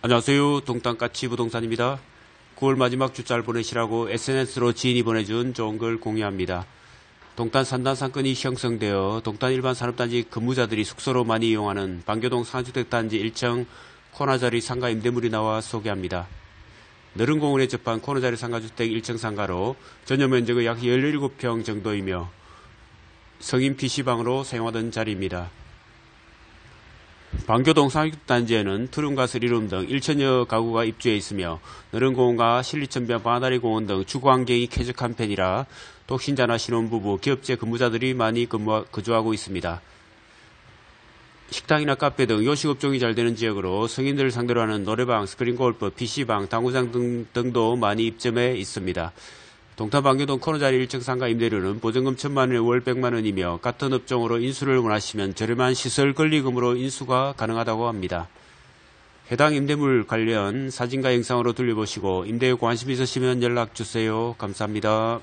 안녕하세요. 동탄까치 부동산입니다. 9월 마지막 주잘 보내시라고 SNS로 지인이 보내준 좋은 글 공유합니다. 동탄 산단 상권이 형성되어 동탄 일반 산업단지 근무자들이 숙소로 많이 이용하는 방교동 상주택단지 1층 코너자리 상가 임대물이 나와 소개합니다. 너른 공원에 접한 코너자리 상가주택 1층 상가로 전용 면적은 약 17평 정도이며 성인 PC방으로 사용하던 자리입니다. 방교동 상육단지에는 투룸과 스리룸 등 1천여 가구가 입주해 있으며 너른공원과 신리천변 바다리 공원 등 주거 환경이 쾌적한 편이라 독신자나 신혼부부, 기업체 근무자들이 많이 근무, 거주하고 있습니다. 식당이나 카페 등 요식업종이 잘 되는 지역으로 성인들을 상대로 하는 노래방, 스크린 골프, PC방, 당구장 등, 등도 많이 입점해 있습니다. 동탄 방교동 코너자리 1층 상가 임대료는 보증금 1천만 원에 월 100만 원이며 같은 업종으로 인수를 원하시면 저렴한 시설 권리금으로 인수가 가능하다고 합니다. 해당 임대물 관련 사진과 영상으로 둘러보시고 임대에 관심 있으시면 연락 주세요. 감사합니다.